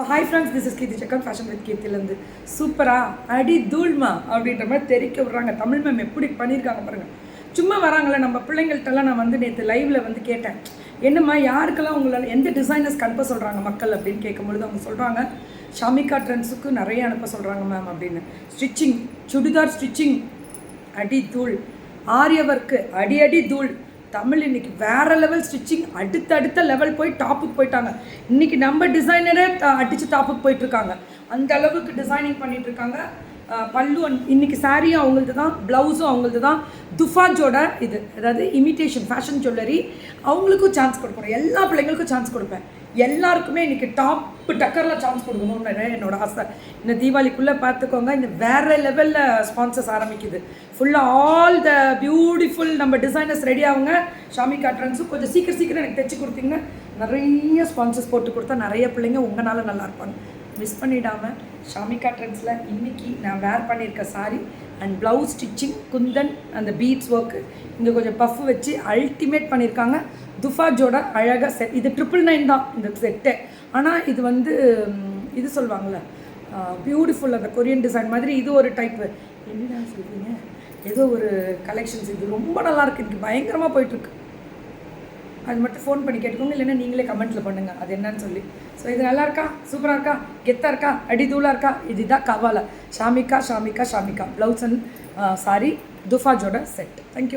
Hi friends this is Keerthi சக்கர் fashion with கீர்த்திலேருந்து சூப்பராக அடி தூள்மா? அப்படின்ற மாதிரி தெரிக்க விட்றாங்க. தமிழ் மேம் எப்படி பண்ணியிருக்காங்க பாருங்கள் சும்மா வராங்களே நம்ம பிள்ளைங்கள்ட்டெல்லாம் நான் வந்து நேற்று லைவில் வந்து கேட்டேன். என்னம்மா யாருக்கெல்லாம் உங்களால் எந்த டிசைனர்ஸ்க்கு அனுப்ப சொல்கிறாங்க மக்கள் அப்படின்னு கேட்கும்பொழுது அவங்க சொல்கிறாங்க ஷாமிகா ட்ரெண்ட்ஸுக்கு நிறைய அனுப்ப சொல்கிறாங்க மேம் அப்படின்னு. ஸ்டிச்சிங் சுடிதார் ஸ்டிச்சிங் அடி தூள். ஆரிய ஒர்க்கு அடி அடி தூள். தமிழ் இன்னைக்கு வேற லெவல் ஸ்டிச்சிங் அடுத்தடுத்த லெவல் போய் டாப்புக்கு போயிட்டாங்க. இன்னைக்கு நம்ம டிசைனரே அடிச்சு டாப்புக்கு போயிட்டு இருக்காங்க அந்த அளவுக்கு டிசைனிங் பண்ணிட்டு இருக்காங்க பல்லு and- இன்னைக்கு சாரியும் அவங்களது தான் ப்ளவுஸும் அவங்களது தான். துஃபாஜோட இது அதாவது இமிட்டேஷன் ஃபேஷன் ஜுவல்லரி அவங்களுக்கும் சான்ஸ் கொடுக்குறோம் எல்லா பிள்ளைங்களுக்கும் சான்ஸ் கொடுப்பேன். எல்லாருக்குமே இன்றைக்கி டாப் டக்கரில் சான்ஸ் கொடுக்கணும்னு என்னோட ஆசை. இந்த தீபாவளிக்குள்ளே பார்த்துக்கோங்க இந்த வேற லெவலில் ஸ்பான்சர்ஸ் ஆரம்பிக்குது. ஃபுல்லாக ஆல் த பியூ நம்ம டிசைனர்ஸ் ரெடி ஆகுங்க ஷாமி ட்ரெண்ட்ஸும் கொஞ்சம் சீக்கிரம் சீக்கிரம் எனக்கு தைச்சி கொடுத்தீங்க நிறைய ஸ்பான்சர்ஸ் போட்டு கொடுத்தா நிறைய பிள்ளைங்க உங்களால் நல்லா இருப்பாங்க. மிஸ் பண்ணிடாமல் ஷாமிகா ட்ரெண்ட்ஸில் இன்னைக்கு நான் வேர் பண்ணியிருக்க sari and blouse stitching kundan அந்த பீட்ஸ் ஒர்க்கு இங்கே கொஞ்சம் பஃப் வச்சு அல்டிமேட் பண்ணியிருக்காங்க. துஃபாஜோட அழகாக செட் இது ட்ரிபிள் நைன் தான் இந்த செட்டு ஆனால் இது வந்து இது சொல்லுவாங்கள்ல பியூட்டிஃபுல் அந்த கொரியன் டிசைன் மாதிரி இது ஒரு டைப்பு என்னடா சொல்கிறீங்க ஏதோ ஒரு கலெக்ஷன்ஸ் இது ரொம்ப நல்லா இருக்கு. எனக்கு பயங்கரமாக போயிட்டுருக்கு. அது மட்டும் ஃபோன் பண்ணி கேட்டுக்கோங்க. இல்லைன்னா நீங்களே கமெண்ட்டில் பண்ணுங்கள் அது என்னன்னு சொல்லி. ஸோ இது நல்லா இருக்கா? சூப்பராக இருக்கா? கெத்தாக இருக்கா? அடி தூளாக இருக்கா? இதுதான் கவாலா. ஷாமிகா ஷாமிகா ஷாமிகா. ப்ளவுஸ் அண்ட் சாரி துஃபாஜோட செட் தேங்க்யூ